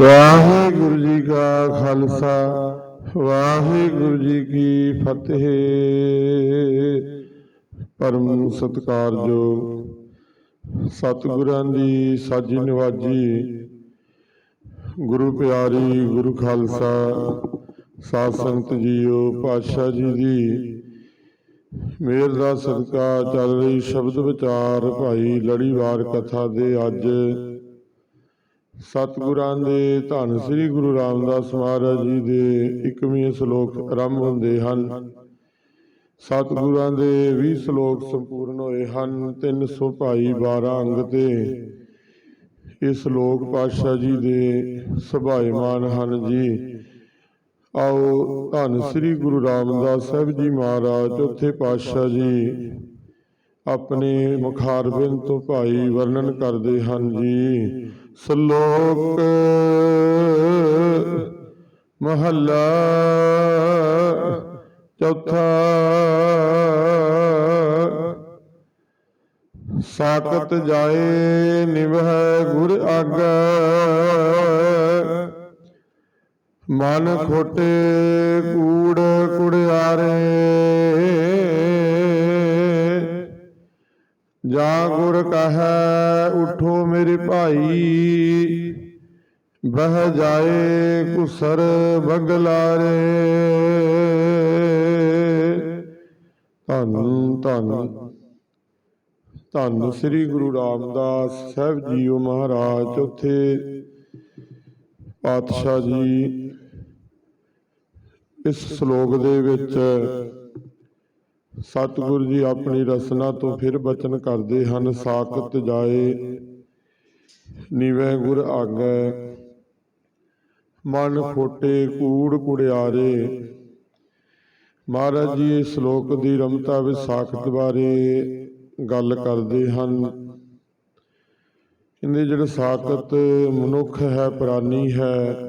ਵਾਹਿਗੁਰੂ ਜੀ ਕਾ ਖਾਲਸਾ, ਵਾਹਿਗੁਰੂ ਜੀ ਕੀ ਫਤਿਹ। ਪਰਮ ਸਤਿਕਾਰਯੋ ਸਤਿਗੁਰਾਂ ਦੀ ਸਾਜੀ ਨਿਵਾਜੀ, ਗੁਰੂ ਪਿਆਰੀ ਗੁਰੂ ਖਾਲਸਾ, ਸਾਧ ਸੰਗਤ ਜੀਓ, ਪਾਤਸ਼ਾਹ ਜੀ ਦੀ ਮੇਰ ਦਾ ਸਦਕਾ ਚੱਲ ਰਹੀ ਸ਼ਬਦ ਵਿਚਾਰ, ਭਾਈ ਲੜੀਵਾਰ ਕਥਾ ਦੇ ਅੱਜ। ਸਤਿਗੁਰਾਂ ਦੇ ਧੰਨ ਸ੍ਰੀ ਗੁਰੂ ਰਾਮਦਾਸ ਮਹਾਰਾਜ ਜੀ ਦੇ 21ਵੇਂ ਸ਼ਲੋਕ ਆਰੰਭ ਹੁੰਦੇ ਹਨ। ਸਤਿਗੁਰਾਂ ਦੇ 20 ਸ਼ਲੋਕ ਸੰਪੂਰਨ ਹੋਏ ਹਨ 300 ਭਾਈ 12 ਅੰਗ ਤੇ। ਇਹ ਸ਼ਲੋਕ ਪਾਤਸ਼ਾਹ ਜੀ ਦੇ ਸੁਭਾਏਮਾਨ ਹਨ ਜੀ। ਆਓ ਧੰਨ ਸ੍ਰੀ ਗੁਰੂ ਰਾਮਦਾਸ ਸਾਹਿਬ ਜੀ ਮਹਾਰਾਜ, ਚੌਥੇ ਪਾਤਸ਼ਾਹ ਜੀ। ਆਪਣੇ ਮੁਖਾਰਬਿੰਦ ਤੋਂ ਭਾਈ ਵਰਣਨ ਕਰਦੇ ਹਨ ਜੀ। ਸ਼ਲੋਕ ਮਹੱਲਾ ਚੌਥਾ ਸਾਕਤ ਜਾਏ ਨਿਵਹਿ ਗੁਰ ਆਗੈ। ਮਨ ਖੋਟੇ ਕੂੜ ਕੁੜਿਆਰੇ। ਜਾ ਗੁਰ ਕਹੈ, ਉਠੋ ਮੇਰੇ ਭਾਈ। ਬਹਿ ਜਾਏ ਕੁਸਰ ਬਗਲਾਰੇ ਧੰਨ ਧੰਨ। ਧੰਨ ਸ੍ਰੀ ਗੁਰੂ ਰਾਮਦਾਸ ਸਾਹਿਬ ਜੀਓ ਮਹਾਰਾਜ, ਚੌਥੇ ਪਾਤਸ਼ਾਹ ਜੀ। ਇਸ ਸ਼ਲੋਕ ਦੇ ਵਿੱਚ ਸਤਿਗੁਰੂ ਜੀ ਆਪਣੀ ਰਸਨਾ ਤੋਂ ਫਿਰ ਬਚਨ ਕਰਦੇ ਹਨ, ਸਾਖਤ ਜਾਏ, ਨੀਵੇਂ ਗੁਰ ਆਗੈ, ਮਨ ਖੋਟੇ ਕੂੜ ਕੁੜਿਆਰੇ। ਮਹਾਰਾਜ ਜੀ ਇਸ ਸ਼ਲੋਕ ਦੀ ਰਮਤਾ ਵਿੱਚ ਸਾਖਤ ਬਾਰੇ ਗੱਲ ਕਰਦੇ ਹਨ। ਇਹਦੇ ਜਿਹੜਾ ਸਾਖਤ ਮਨੁੱਖ ਹੈ, ਪ੍ਰਾਨੀ ਹੈ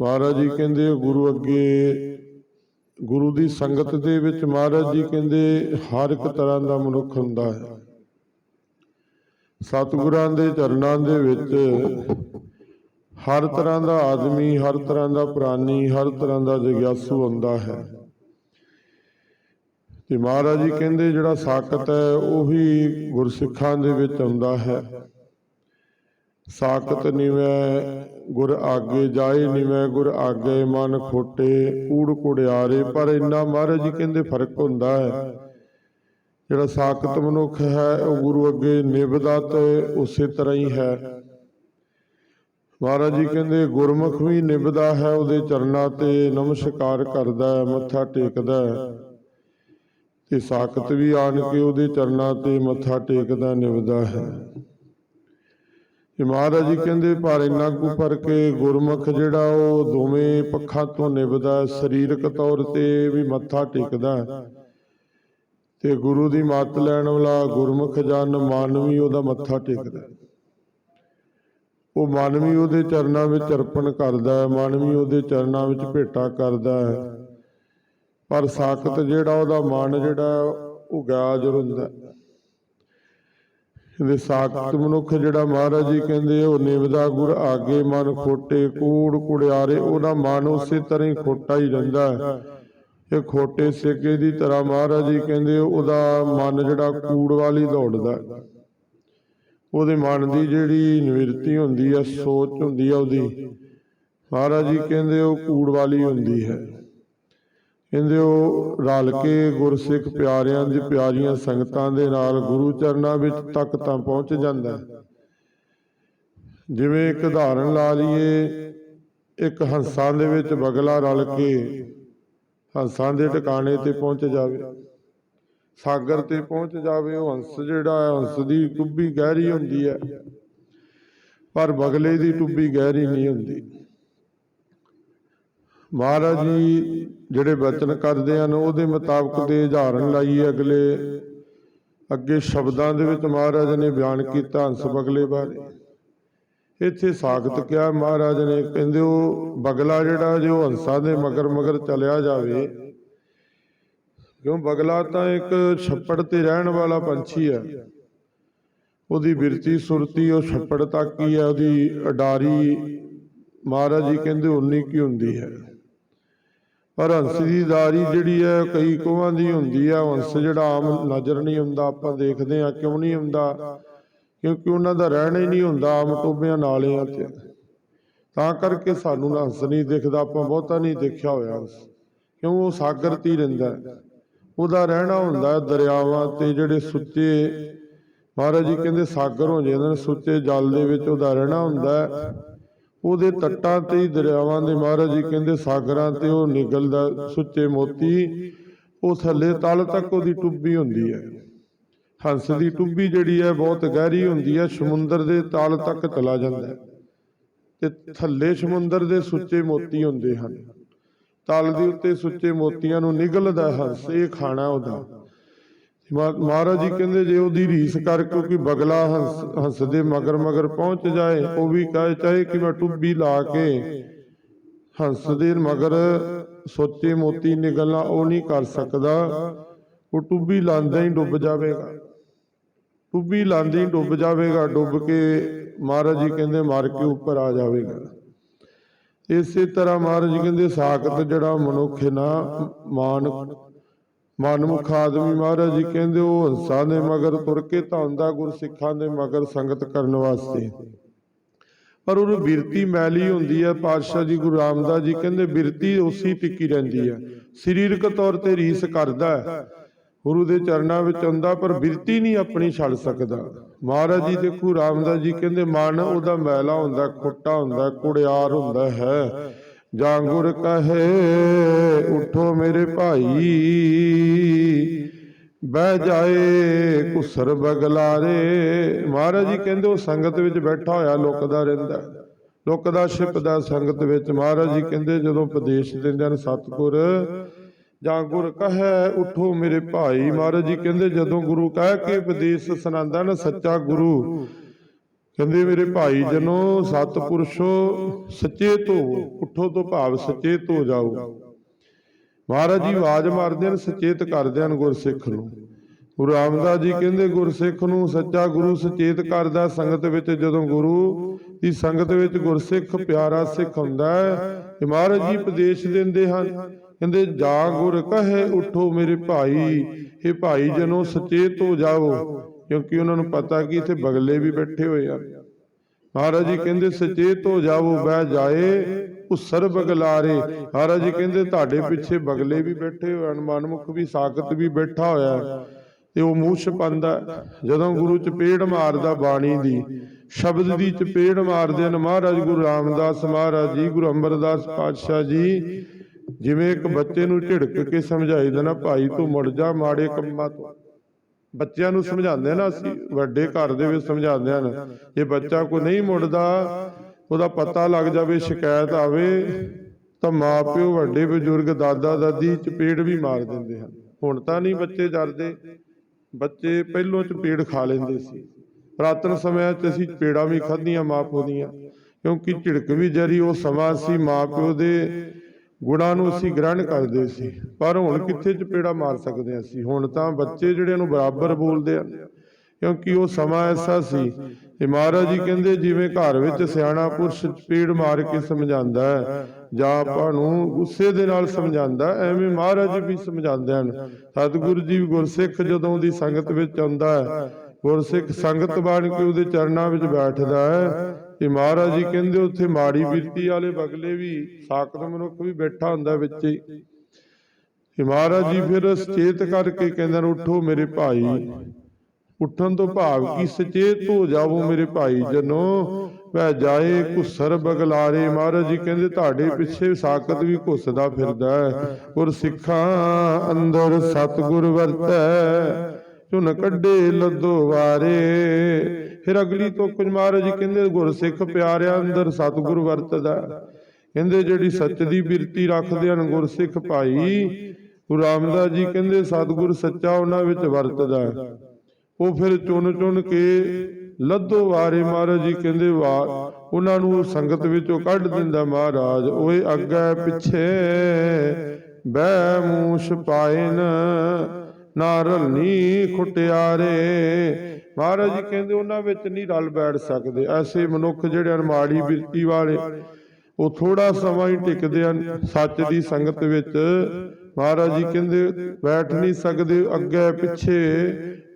ਮਹਾਰਾਜ ਜੀ ਕਹਿੰਦੇ, ਗੁਰੂ ਅੱਗੇ ਗੁਰੂ ਦੀ ਸੰਗਤ ਦੇ ਵਿੱਚ ਮਹਾਰਾਜ ਜੀ ਕਹਿੰਦੇ, ਹਰ ਇੱਕ ਤਰ੍ਹਾਂ ਦਾ ਮਨੁੱਖ ਹੁੰਦਾ ਹੈ। ਸਤਿਗੁਰਾਂ ਦੇ ਚਰਨਾਂ ਦੇ ਵਿੱਚ ਹਰ ਤਰ੍ਹਾਂ ਦਾ ਆਦਮੀ, ਹਰ ਤਰ੍ਹਾਂ ਦਾ ਪ੍ਰਾਣੀ ਹਰ ਤਰ੍ਹਾਂ ਦਾ ਜਗਿਆਸੂ ਹੁੰਦਾ ਹੈ। ਤੇ ਮਹਾਰਾਜ ਜੀ ਕਹਿੰਦੇ, ਜਿਹੜਾ ਸਾਖਤ ਹੈ, ਉਹੀ ਗੁਰਸਿੱਖਾਂ ਦੇ ਵਿੱਚ ਆਉਂਦਾ ਹੈ। ਸਾਖਤ ਨਿਵੈ ਗੁਰ ਆਗੇ ਜਾਏ, ਨਿਵੈ ਗੁਰ ਆਗੇ ਮਨ ਖੋਟੇ ਕੂੜ ਕੁੜਿਆਰੇ ਪਰ ਇੰਨਾ ਮਹਾਰਾਜ ਜੀ ਕਹਿੰਦੇ ਫ਼ਰਕ ਹੁੰਦਾ ਹੈ। ਜਿਹੜਾ ਸਾਖਤ ਮਨੁੱਖ ਹੈ, ਉਹ ਗੁਰੂ ਅੱਗੇ ਨਿਭਦਾ ਤੇ ਉਸੇ ਤਰ੍ਹਾਂ ਹੀ ਹੈ। ਮਹਾਰਾਜ ਜੀ ਕਹਿੰਦੇ ਗੁਰਮੁਖ ਵੀ ਨਿਭਦਾ ਹੈ, ਉਹਦੇ ਚਰਨਾਂ ਤੇ ਨਮਸਕਾਰ ਕਰਦਾ ਹੈ, ਮੱਥਾ ਟੇਕਦਾ ਹੈ। ਤੇ ਸਾਖਤ ਵੀ ਆਣ ਕੇ ਉਹਦੇ ਚਰਨਾਂ ਤੇ ਮੱਥਾ ਟੇਕਦਾ, ਨਿਭਦਾ ਹੈ। ਤੇ ਮਹਾਰਾਜ ਜੀ ਕਹਿੰਦੇ ਪਰ ਇੰਨਾ ਕੁ ਪਰ ਕੇ ਗੁਰਮੁਖ ਜਿਹੜਾ ਉਹ ਦੋਵੇਂ ਪੱਖਾਂ ਤੋਂ ਨਿਭਦਾ ਸਰੀਰਕ ਤੌਰ ਤੇ ਵੀ ਮੱਥਾ ਟੇਕਦਾ ਤੇ ਗੁਰੂ ਦੀ ਮੱਤ ਲੈਣ ਵਾਲਾ ਗੁਰਮੁਖ ਜਨ ਮਾਨਵੀ ਉਹਦਾ ਮੱਥਾ ਟੇਕਦਾ ਉਹ ਮਨ ਉਹਦੇ ਚਰਨਾਂ ਵਿੱਚ ਅਰਪਣ ਕਰਦਾ ਹੈ, ਮਨ ਉਹਦੇ ਚਰਨਾਂ ਵਿੱਚ ਭੇਟਾ ਕਰਦਾ ਹੈ। ਪਰ ਸਾਖਤ ਜਿਹੜਾ ਉਹਦਾ ਮਨ ਜਿਹੜਾ ਉਹ ਗਾਜਰ ਹੁੰਦਾ ਹੈ। ਇਹਦੇ ਸਾਖਤ ਮਨੁੱਖ ਜਿਹੜਾ ਮਹਾਰਾਜ ਜੀ ਕਹਿੰਦੇ ਉਹ ਨਿਵਦਾ ਗੁਰ ਆਗੇ ਮਨ ਖੋਟੇ, ਕੂੜ ਕੁੜਿਆਰੇ, ਉਹਦਾ ਮਨ ਉਸੇ ਤਰ੍ਹਾਂ ਹੀ ਖੋਟਾ ਹੀ ਰਹਿੰਦਾ ਹੈ। ਇਹ ਖੋਟੇ ਸਿੱਕੇ ਦੀ ਤਰ੍ਹਾਂ ਮਹਾਰਾਜ ਜੀ ਕਹਿੰਦੇ ਉਹਦਾ ਮਨ ਜਿਹੜਾ ਕੂੜ ਵਾਲੀ ਦੌੜਦਾ ਉਹਦੇ ਮਨ ਦੀ ਜਿਹੜੀ ਨਿਵਰਤੀ ਹੁੰਦੀ ਹੈ ਸੋਚ ਹੁੰਦੀ ਹੈ ਉਹਦੀ, ਮਹਾਰਾਜ ਜੀ ਕਹਿੰਦੇ ਉਹ ਕੂੜ ਵਾਲੀ ਹੁੰਦੀ ਹੈ। ਕਹਿੰਦੇ ਉਹ ਰਲ ਕੇ ਗੁਰਸਿੱਖ ਪਿਆਰਿਆਂ ਦੀ ਪਿਆਰੀਆਂ ਸੰਗਤਾਂ ਦੇ ਨਾਲ ਗੁਰੂ ਚਰਨਾਂ ਵਿੱਚ ਤੱਕ ਤਾਂ ਪਹੁੰਚ ਜਾਂਦਾ ਹੈ। ਜਿਵੇਂ ਇੱਕ ਉਦਾਹਰਣ ਲਾ ਲਈਏ, ਇੱਕ ਹੰਸਾਂ ਦੇ ਵਿੱਚ ਬਗਲਾ ਰਲ ਕੇ ਹੰਸਾਂ ਦੇ ਟਿਕਾਣੇ ਤੇ ਪਹੁੰਚ ਜਾਵੇ। ਸਾਗਰ ਤੇ ਪਹੁੰਚ ਜਾਵੇ, ਉਹ ਹੰਸ ਜਿਹੜਾ ਹੈ, ਹੰਸ ਦੀ ਟੁੱਬੀ ਗਹਿਰੀ ਹੁੰਦੀ ਹੈ। ਪਰ ਬਗਲੇ ਦੀ ਟੁੱਬੀ ਗਹਿਰੀ ਨਹੀਂ ਹੁੰਦੀ। ਮਹਾਰਾਜ ਜੀ, ਜਿਹੜੇ ਵਚਨ ਕਰਦੇ ਹਨ, ਉਹਦੇ ਮੁਤਾਬਕ ਦੇ ਉਦਾਹਰਣ ਲਾਈਏ ਅਗਲੇ। ਅੱਗੇ ਸ਼ਬਦਾਂ ਦੇ ਵਿੱਚ ਮਹਾਰਾਜ ਨੇ ਬਿਆਨ ਕੀਤਾ ਹੰਸ ਬਗਲੇ ਬਾਰੇ। ਇੱਥੇ ਸਾਖਤ ਕਿਹਾ ਮਹਾਰਾਜ ਨੇ, ਕਹਿੰਦੇ ਉਹ ਬਗਲਾ ਜਿਹੜਾ ਜੋ ਹੰਸਾਂ ਦੇ ਮਗਰ ਮਗਰ ਚਲਿਆ ਜਾਵੇ, ਕਿਉਂ ਬਗਲਾ ਤਾਂ ਇੱਕ ਛੱਪੜ ਤੇ ਰਹਿਣ ਵਾਲਾ ਪੰਛੀ ਹੈ। ਉਹਦੀ ਬਿਰਤੀ ਸੁਰਤੀ, ਉਹ ਛੱਪੜ ਤੱਕ ਹੀ ਹੈ, ਉਹਦੀ ਅਡਾਰੀ ਮਹਾਰਾਜ ਜੀ ਕਹਿੰਦੇ ਉਨੀ ਕੀ ਹੁੰਦੀ ਹੈ। ਪਰ ਹੰਸ ਦੀ ਦਾਰੀ ਜਿਹੜੀ ਹੈ, ਕਈ ਕੋਹਾਂ ਦੀ ਹੁੰਦੀ ਹੈ ਹੰਸ ਜਿਹੜਾ ਆਮ ਨਜ਼ਰ ਨਹੀਂ ਹੁੰਦਾ ਆਪਾਂ ਦੇਖਦੇ ਆ ਕਿਉਂ ਨਹੀਂ ਹੁੰਦਾ ਕਿਉਂਕਿ ਉਹਨਾਂ ਦਾ ਰਹਿਣਾ ਹੀ ਨਹੀਂ ਹੁੰਦਾ ਆਮ ਟੋਬਿਆਂ ਨਾਲਿਆਂ ਤੇ। ਤਾਂ ਕਰਕੇ ਸਾਨੂੰ ਨਾ ਹੰਸ ਨਹੀਂ ਦਿਖਦਾ, ਆਪਾਂ ਬਹੁਤਾ ਨਹੀਂ ਦੇਖਿਆ ਹੋਇਆ ਹੰਸ। ਕਿਉਂ? ਉਹ ਸਾਗਰ ਤੇ ਹੀ। ਰਹਿੰਦਾ ਉਹਦਾ ਰਹਿਣਾ ਹੁੰਦਾ ਦਰਿਆਵਾਂ ਤੇ ਜਿਹੜੇ ਸੁੱਚੇ, ਮਹਾਰਾਜ ਜੀ ਕਹਿੰਦੇ ਸਾਗਰ ਹੋ ਜਾਂਦੇ ਨੇ, ਸੁੱਚੇ ਜਲ ਦੇ ਵਿੱਚ ਉਹਦਾ ਰਹਿਣਾ ਹੁੰਦਾ ਉਹਦੇ ਤੱਟਾਂ ਤੇ ਹੀ ਦਰਿਆਵਾਂ ਦੇ ਮਹਾਰਾਜ ਜੀ ਕਹਿੰਦੇ ਸਾਗਰਾਂ ਤੇ ਉਹ ਨਿਕਲਦਾ ਸੁੱਚੇ ਮੋਤੀ ਉਹ ਥੱਲੇ ਤਲ ਤੱਕ ਉਹਦੀ ਟੁੱਬੀ ਹੁੰਦੀ ਹੈ। ਹੰਸ ਦੀ ਟੁੱਬੀ ਜਿਹੜੀ ਹੈ ਬਹੁਤ ਗਹਿਰੀ ਹੁੰਦੀ ਹੈ ਸਮੁੰਦਰ ਦੇ ਤਲ ਤੱਕ ਚਲਾ ਜਾਂਦਾ ਤੇ ਥੱਲੇ ਸਮੁੰਦਰ ਦੇ ਸੁੱਚੇ ਮੋਤੀ ਹੁੰਦੇ ਹਨ। ਤਲ ਦੇ ਉੱਤੇ ਸੁੱਚੇ ਮੋਤੀਆਂ ਨੂੰ ਨਿਗਲਦਾ ਹੰਸ ਇਹ ਖਾਣਾ ਉਹਦਾ। ਮਹਾਰਾਜ ਜੀ ਕਹਿੰਦੇ ਜੇ ਉਹਦੀ ਰੀਸ ਕਰ ਕਿਉਂਕਿ ਬਗਲਾ ਹੰਸ ਦੇ ਮਗਰ ਮਗਰ ਪਹੁੰਚ ਜਾਏ ਉਹ ਵੀ ਕਹੇ ਚਾਹੇ ਕਿ ਮੈਂ ਟੁੱਬੀ ਲਾ ਕੇ ਹੰਸ ਦੇ ਮਗਰ ਸੋਚੇ ਮੋਤੀ ਨਿਗਲਣਾ ਉਹ ਨਹੀਂ ਕਰ ਸਕਦਾ। ਉਹ ਟੁੱਬੀ ਲਾਂਦਾ ਹੀ ਡੁੱਬ ਜਾਵੇਗਾ। ਟੁੱਬੀ ਲਾਂਦੇ ਡੁੱਬ ਜਾਵੇਗਾ ਡੁੱਬ ਕੇ ਮਹਾਰਾਜ ਜੀ ਕਹਿੰਦੇ ਮਰ ਕੇ ਉੱਪਰ ਆ ਜਾਵੇਗਾ। ਇਸੇ ਤਰ੍ਹਾਂ ਮਹਾਰਾਜ ਜੀ ਕਹਿੰਦੇ ਸਾਖਤ ਜਿਹੜਾ ਮਨੁੱਖ ਨਾ ਮਾਨ ਮਨਮੁਖ ਆਦਮੀ ਮਹਾਰਾਜ ਜੀ ਕਹਿੰਦੇ ਉਹ ਹੰਸਾਂ ਦੇ ਮਗਰ ਤੁਰ ਕੇ ਧਾਉਂਦਾ ਗੁਰਸਿੱਖਾਂ ਦੇ ਮਗਰ ਸੰਗਤ ਕਰਨ ਵਾਸਤੇ। ਪਰ ਉਹ ਬਿਰਤੀ ਮੈਲੀ ਹੁੰਦੀ ਹੈ ਪਾਤਸ਼ਾਹ ਜੀ ਗੁਰੂ ਰਾਮਦਾਸ ਜੀ ਕਹਿੰਦੇ ਬਿਰਤੀ ਉਸੀ ਟਿੱਕੀ ਰਹਿੰਦੀ ਹੈ। ਸਰੀਰਕ ਤੌਰ ਤੇ ਰੀਸ ਕਰਦਾ ਹੈ। ਗੁਰੂ ਦੇ ਚਰਨਾਂ ਵਿੱਚ ਆਉਂਦਾ ਪਰ ਬਿਰਤੀ ਨਹੀਂ ਆਪਣੀ ਛੱਡ ਸਕਦਾ। ਮਹਾਰਾਜ ਜੀ ਦੇਖੋ ਰਾਮਦਾਸ ਜੀ ਕਹਿੰਦੇ ਮਨ ਉਹਦਾ ਮੈਲਾ ਹੁੰਦਾ ਖੁੱਟਾ ਹੁੰਦਾ ਕੁੜਿਆਰ ਹੁੰਦਾ ਹੈ। ਜਾਂ ਗੁਰ ਕਹੇ, ਉਠੋ ਮੇਰੇ ਭਾਈ। ਬਹਿ ਜਾਏ ਕੁਸਰ ਬਗਲਾਰੇ। ਮਹਾਰਾਜ ਜੀ ਕਹਿੰਦੇ, ਉਹ ਸੰਗਤ ਵਿੱਚ ਬੈਠਾ ਹੋਇਆ, ਲੁਕਦਾ ਰਹਿੰਦਾ। ਹੈ। ਲੁਕਦਾ ਛਿਪਦਾ ਸੰਗਤ ਵਿੱਚ। ਮਹਾਰਾਜ ਜੀ ਕਹਿੰਦੇ, ਜਦੋਂ ਉਪਦੇਸ਼ ਦਿੰਦੇ ਹਨ ਸਤਿਗੁਰ ਜਾਂ ਗੁਰ ਕਹੈ, ਉਠੋ ਮੇਰੇ ਭਾਈ। ਮਹਾਰਾਜ ਜੀ ਕਹਿੰਦੇ, ਜਦੋਂ ਗੁਰੂ ਕਹਿ ਕੇ ਉਪਦੇਸ਼ ਸੁਣਾਉਂਦਾ ਨਾ ਸੱਚਾ ਗੁਰੂ ਕਹਿੰਦੇ ਮੇਰੇ ਭਾਈ ਜਨੋ ਸਤਿਪੁਰਸ਼ੋ ਸਚੇਤ ਹੋਵੋ ਉਠੋ ਤੋਂ ਭਾਵ ਸਚੇਤ ਹੋ ਜਾਓ। ਮਹਾਰਾਜ ਜੀ ਆਵਾਜ਼ ਮਾਰਦੇ ਹਨ ਸੁਚੇਤ ਕਰਦੇ ਹਨ ਗੁਰਸਿੱਖ ਨੂੰ। ਗੁਰੂ ਰਾਮਦਾਸ ਜੀ ਕਹਿੰਦੇ ਗੁਰਸਿੱਖ ਨੂੰ ਸੱਚਾ ਗੁਰੂ ਸੁਚੇਤ ਕਰਦਾ ਸੰਗਤ ਵਿੱਚ ਜਦੋਂ ਗੁਰੂ ਦੀ ਸੰਗਤ ਵਿੱਚ ਗੁਰਸਿੱਖ ਪਿਆਰਾ ਸਿੱਖ ਹੁੰਦਾ ਹੈ ਮਹਾਰਾਜ ਜੀ ਉਪਦੇਸ਼ ਦਿੰਦੇ ਹਨ। ਕਹਿੰਦੇ ਜਾ ਗੁਰ ਕਹੇ ਉਠੋ ਮੇਰੇ ਭਾਈ। ਇਹ ਭਾਈ ਜਨੋ ਸੁਚੇਤ ਹੋ ਜਾਓ ਕਿਉਂਕਿ ਉਹਨਾਂ ਨੂੰ ਪਤਾ ਕਿ ਇੱਥੇ ਬਗਲੇ ਵੀ ਬੈਠੇ ਹੋਏ ਆ। ਮਹਾਰਾਜ ਜੀ ਕਹਿੰਦੇ, ਸਚੇਤ ਹੋ ਜਾਵੋ, ਬਹਿ ਜਾਏ ਉਸਰ ਬਗਲਾਰੇ ਮਹਾਰਾਜ ਜੀ ਕਹਿੰਦੇ, ਤੁਹਾਡੇ ਪਿੱਛੇ ਬਗਲੇ ਵੀ ਬੈਠੇ ਹੋਏ ਹਨ ਵੀ, ਸਾਖਤ ਵੀ ਬੈਠਾ ਹੋਇਆ ਤੇ ਉਹ ਮੂੰਹ ਛਪਾਉਂਦਾ ਜਦੋਂ ਗੁਰੂ ਚਪੇੜ ਮਾਰਦਾ ਬਾਣੀ ਦੀ, ਸ਼ਬਦ ਦੀ ਚਪੇੜ ਮਾਰਦੇ ਹਨ, ਮਹਾਰਾਜ ਗੁਰੂ ਰਾਮਦਾਸ, ਮਹਾਰਾਜ ਜੀ, ਗੁਰੂ ਅੰਮ੍ਰਿਤਦਾਸ ਪਾਤਸ਼ਾਹ ਜੀ। ਜਿਵੇਂ ਇੱਕ ਬੱਚੇ ਨੂੰ ਝਿੜਕ ਕੇ ਸਮਝਾਈ ਦੇਣਾ ਭਾਈ ਤੂੰ ਮੁੜ ਜਾ, ਮਾੜੇ ਕੰਮਾਂ ਤੋਂ। ਬੱਚਿਆਂ ਨੂੰ ਸਮਝਾਉਂਦੇ ਨਾ ਅਸੀਂ ਵੱਡੇ ਘਰ ਦੇ ਵਿੱਚ ਸਮਝਾਉਂਦੇ ਹਨ ਜੇ ਬੱਚਾ ਕੋਈ ਨਹੀਂ ਮੁੜਦਾ ਉਹਦਾ ਪਤਾ ਲੱਗ ਜਾਵੇ ਸ਼ਿਕਾਇਤ ਆਵੇ ਤਾਂ ਮਾਪਿਓ ਵੱਡੇ ਬਜ਼ੁਰਗ ਦਾਦਾ ਦਾਦੀ ਚਪੇੜ ਵੀ ਮਾਰ ਦਿੰਦੇ ਹਨ। ਹੁਣ ਤਾਂ ਨਹੀਂ ਬੱਚੇ ਡਰਦੇ। ਬੱਚੇ ਪਹਿਲੋਂ ਚਪੇੜ ਖਾ ਲੈਂਦੇ ਸੀ। ਪੁਰਾਤਨ ਸਮਿਆਂ 'ਚ ਅਸੀਂ ਚਪੇੜਾਂ ਵੀ ਖਾਧੀਆਂ ਮਾਪਿਓ ਦੀਆਂ ਕਿਉਂਕਿ ਝਿੜਕ ਵੀ ਜਰੀ ਉਹ ਸਮਾਂ ਸੀ ਮਾਪਿਓ ਦੇ ਗੁਣਾਂ ਨੂੰ ਅਸੀਂ ਗ੍ਰਹਿਣ ਕਰਦੇ ਸੀ। ਪਰ ਹੁਣ ਕਿੱਥੇ ਚਪੇੜਾ ਮਾਰ ਸਕਦੇ ਹਾਂ ਅਸੀਂ? ਹੁਣ ਤਾਂ ਬੱਚੇ ਜਿਹੜੇ ਨੂੰ ਬਰਾਬਰ ਬੋਲਦੇ ਆ। ਕਿਉਂਕਿ ਉਹ ਸਮਾਂ ਐਸਾ ਸੀ ਤੇ ਮਹਾਰਾਜ ਜੀ ਕਹਿੰਦੇ ਜਿਵੇਂ ਘਰ ਵਿੱਚ ਸਿਆਣਾ ਪੁਰਸ਼ ਚਪੇੜ ਮਾਰ ਕੇ ਸਮਝਾਉਂਦਾ ਹੈ। ਜਾਂ ਆਪਾਂ ਨੂੰ ਗੁੱਸੇ ਦੇ ਨਾਲ ਸਮਝਾਉਂਦਾ ਐਵੇਂ ਮਹਾਰਾਜ ਵੀ ਸਮਝਾਉਂਦੇ ਹਨ। ਸਤਿਗੁਰੂ ਜੀ ਗੁਰਸਿੱਖ ਜਦੋਂ ਦੀ ਸੰਗਤ ਵਿੱਚ ਆਉਂਦਾ ਹੈ ਗੁਰਸਿੱਖ ਸੰਗਤ ਬਣ ਕੇ ਉਹਦੇ ਚਰਨਾਂ ਵਿੱਚ ਬੈਠਦਾ ਹੈ। ਤੇ ਮਹਾਰਾਜ ਜੀ ਕਹਿੰਦੇ ਉੱਥੇ ਮਾੜੀ ਬਿਰਤੀ ਵਾਲੇ ਬਗਲੇ ਵੀ ਸਾਖਤ ਮਨੁੱਖ ਵੀ ਬੈਠਾ ਹੁੰਦਾ ਵਿੱਚ। ਹੀ ਤੇ ਮਹਾਰਾਜ ਜੀ ਫਿਰ ਸੁਚੇਤ ਕਰਕੇ ਕਹਿੰਦੇ ਨੇ ਉਠੋ ਮੇਰੇ ਭਾਈ। ਉੱਠਣ ਤੋਂ ਭਾਵ ਕੀ ਸੁਚੇਤ ਹੋ ਜਾਵੋ ਮੇਰੇ ਭਾਈ ਜਨੋ। ਵਹਿ ਜਾਏ ਘੁਸਰ ਬਗਲਾਰੇ। ਮਹਾਰਾਜ ਜੀ ਕਹਿੰਦੇ ਤੁਹਾਡੇ ਪਿੱਛੇ ਸਾਖਤ ਵੀ ਘੁੱਸਦਾ ਫਿਰਦਾ ਹੈ। ਗੁਰ ਸਿੱਖਾਂ ਅੰਦਰ ਸਤਿਗੁਰ ਵਰਤੈ। ਚੁਨ ਕੱਢੇ ਲੱਦੋ ਵਾਰੇ। ਫਿਰ ਅਗਲੀ ਤੋਂ ਕੁਝ ਮਹਾਰਾਜ ਜੀ ਕਹਿੰਦੇ, ਗੁਰਸਿੱਖ ਪਿਆਰਿਆਂ, ਅੰਦਰ ਸਤਿਗੁਰ ਵਰਤਦਾ। ਕਹਿੰਦੇ, ਜਿਹੜੀ ਸੱਚ ਦੀ ਬਿਰਤੀ ਰੱਖਦੇ ਹਨ, ਗੁਰਸਿੱਖ ਭਾਈ, ਗੁਰੂ ਰਾਮਦਾਸ ਜੀ ਕਹਿੰਦੇ, ਸਤਿਗੁਰ ਸੱਚਾ ਉਹਨਾਂ ਵਿੱਚ ਵਰਤਦਾ। ਉਹ ਫਿਰ ਚੁਣ ਚੁਣ ਕੇ ਲੱਦੋ ਵਾਰੇ ਮਹਾਰਾਜ ਜੀ ਕਹਿੰਦੇ, ਵਾ, ਉਹਨਾਂ ਨੂੰ ਸੰਗਤ ਵਿੱਚੋਂ ਕੱਢ ਦਿੰਦਾ ਮਹਾਰਾਜ। ਓਏ ਅੱਗੇ ਪਿੱਛੇ ਬੈ ਮੂਛ ਪਾਇਨ ਨਾ ਰਲਨੀ ਖੁਟਿਆਰੇ। ਮਹਾਰਾਜ ਜੀ ਕਹਿੰਦੇ ਉਹਨਾਂ ਵਿੱਚ ਨਹੀਂ ਰਲ ਬੈਠ ਸਕਦੇ। ਐਸੇ ਮਨੁੱਖ ਜਿਹੜੇ ਹਨ ਮਾੜੀ ਬਿਰਤੀ ਵਾਲੇ, ਉਹ ਥੋੜਾ ਸਮਾਂ ਹੀ ਟਿਕਦੇ ਹਨ ਸੱਚ ਦੀ ਸੰਗਤ ਵਿੱਚ। ਮਹਾਰਾਜ ਜੀ ਕਹਿੰਦੇ, ਬੈਠ ਨਹੀਂ ਸਕਦੇ, ਅੱਗੇ ਪਿੱਛੇ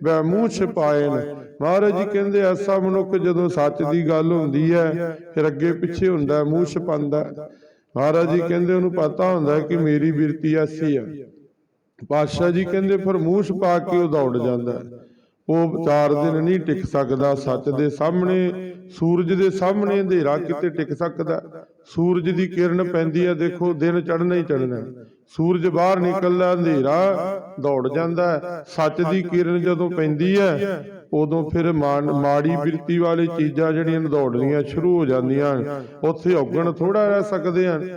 ਬੈ ਮੂੰਹ ਛਪਾਏ ਨੇ। ਮਹਾਰਾਜ ਜੀ ਕਹਿੰਦੇ, ਐਸਾ ਮਨੁੱਖ ਜਦੋਂ ਸੱਚ ਦੀ ਗੱਲ ਹੁੰਦੀ ਹੈ, ਫਿਰ ਅੱਗੇ ਪਿੱਛੇ ਹੁੰਦਾ, ਮੂੰਹ ਛਪਾਉਂਦਾ। ਮਹਾਰਾਜ ਜੀ ਕਹਿੰਦੇ, ਉਹਨੂੰ ਪਤਾ ਹੁੰਦਾ ਕਿ ਮੇਰੀ ਬਿਰਤੀ ਐਸੀ ਆ। ਪਾਤਸ਼ਾਹ ਜੀ ਕਹਿੰਦੇ, ਫਿਰ ਮੂੰਹ ਛਪਾ ਕੇ ਉਹ ਦੌੜ ਜਾਂਦਾ ਹੈ। ਉਹ ਚਾਰ ਦਿਨ ਨਹੀਂ ਟਿਕ ਸਕਦਾ ਸੱਚ ਦੇ ਸਾਹਮਣੇ ਸੂਰਜ ਦੇ ਸਾਹਮਣੇ ਅੰਧੇਰਾ ਕਿਤੇ ਟਿਕ ਸਕਦਾ? ਸੂਰਜ ਦੀ ਕਿਰਨ ਪੈਂਦੀ ਹੈ ਦੇਖੋ ਦਿਨ ਚੜ੍ਹਨਾ ਹੀ ਚੜ੍ਹਨਾ। ਸੂਰਜ ਬਾਹਰ ਨਿਕਲਦਾ ਅੰਧੇਰਾ ਦੌੜ ਜਾਂਦਾ। ਸੱਚ ਦੀ ਕਿਰਨ ਜਦੋਂ ਪੈਂਦੀ ਹੈ ਉਦੋਂ ਫਿਰ ਮਾੜੀ ਬਿਰਤੀ ਵਾਲੀ ਚੀਜ਼ਾਂ ਜਿਹੜੀਆਂ ਦੌੜਨੀਆਂ ਸ਼ੁਰੂ ਹੋ ਜਾਂਦੀਆਂ। ਉੱਥੇ ਔਗਣ ਥੋੜਾ ਰਹਿ ਸਕਦੇ ਹਨ